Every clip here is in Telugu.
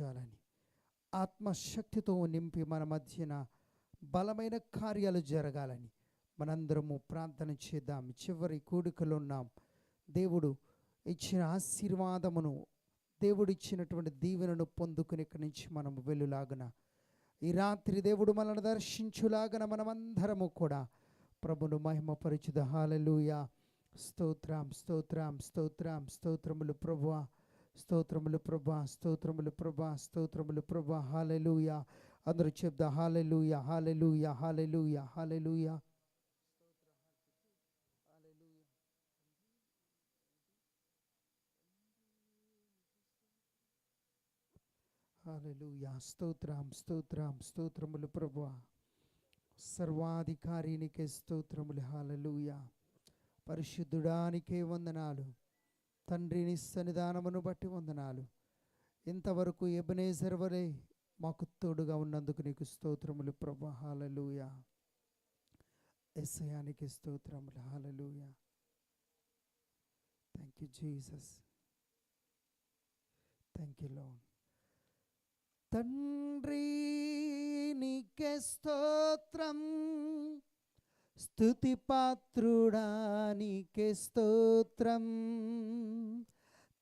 నెరవేర్చాలని ఆత్మశక్తితో నింపి మన మధ్యన బలమైన కార్యాలు జరగాలని. మనందరము ప్రార్థన చేద్దాం. చివరి కూడికలో ఉన్నాం. దేవుడు ఇచ్చిన ఆశీర్వాదమును దేవుడు ఇచ్చినటువంటి దీవెనను పొందుకుని ఇక్కడి నుంచి మనం వెళ్ళులాగన. ఈ రాత్రి దేవుడు మనల్ని దర్శించులాగన మనమందరము కూడా ప్రభును మహిమపరిచుద. హాలలుయ. స్తోత్రం స్తోత్రం స్తోత్రం స్తోత్రములు ప్రభువా. స్తోత్రములు ప్రభా స్తోత్రములు ప్రభా స్తోత్రములు ప్రభా. హాలెలూయ అందరూ చెప్దా hallelujah hallelujah hallelujah hallelujah hallelujah స్తోత్రం స్తోత్రం స్తోత్రములు ప్రభా. సర్వాధికారినికే స్తోత్రములు. హాలెలూయ పరిశుద్ధుడానికే వందనాలు. తండ్రిని సన్నిధానమును బట్టి వందనాలు. ఇంతవరకు ఎబనేజర్ వలె మాకు తోడుగా ఉన్నందుకు నీకు స్తోత్రములు ప్రభా. హాలలుయ ఎస్ఐయానికి స్తోత్రములు. Hallelujah thank you Jesus thank you loan తండ్రి నీకే స్తోత్రం. స్తుతి పాత్రుడానికి స్తోత్రం.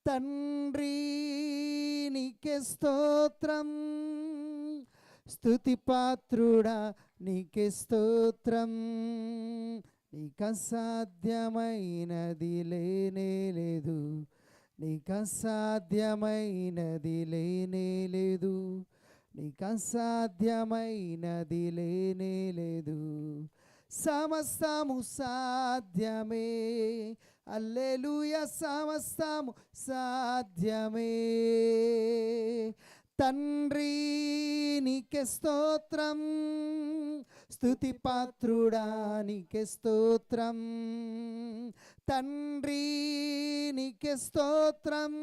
తండ్రి నీకే స్తోత్రం. స్తుతి పాత్రుడా నీకే స్తోత్రం. నీకు అసాధ్యమైనది లేనే లేదు. నీకు అసాధ్యమైనది లేనే లేదు. నీకు అసాధ్యమైనది లేనే లేదు. సమస్తము సాధ్యమే. అల్లెలుయ సమస్తము సాధ్యమే. తండ్రి నీకే స్తోత్రం. స్థుతి పాత్రుడా నీకే స్తోత్రం. తండ్రి నీకే స్తోత్రం.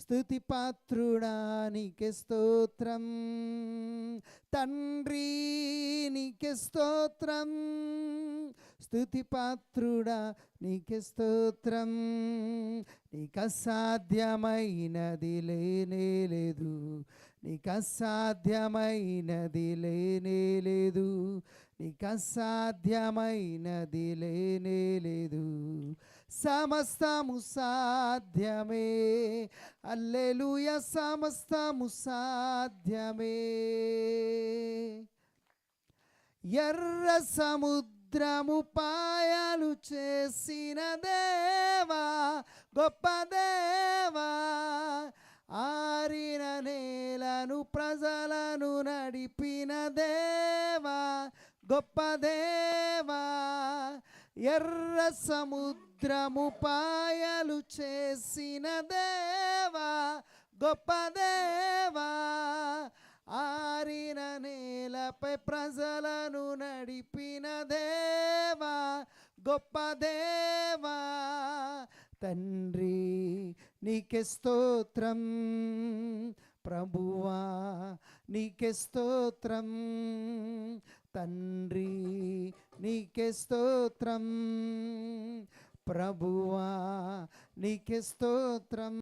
స్థుతి పాత్రుడా నీకే స్తోత్రం. తండ్రి నీకే స్తోత్రం. స్తుతి పాత్రుడా నీకే స్తోత్రం. నీకు అసాధ్యమైనది లేనే లేదు. నీకు అసాధ్యమైనది లేనే లేదు. నీకు అసాధ్యమైనది లేనే లేదు. సమస్తము సాధ్యమే. అల్లెలుయ సమస్తము సాధ్యమే. ఎర్ర సముద్రము పాయలు చేసిన దేవా గొప్ప దేవా. ఆరిన నేలను ప్రజలను నడిపిన దేవా గొప్ప దేవా. ఎర్ర సముద్రము పాయలు చేసిన దేవా గొప్ప దేవా. ఆరిన నేలపై ప్రజల నడిపిన దేవా గొప్ప దేవా తండ్రి నీకే స్తోత్రం. ప్రభువా నీకే స్తోత్రం. తండ్రి నీకే స్తోత్రం. ప్రభువా నీకే స్తోత్రం.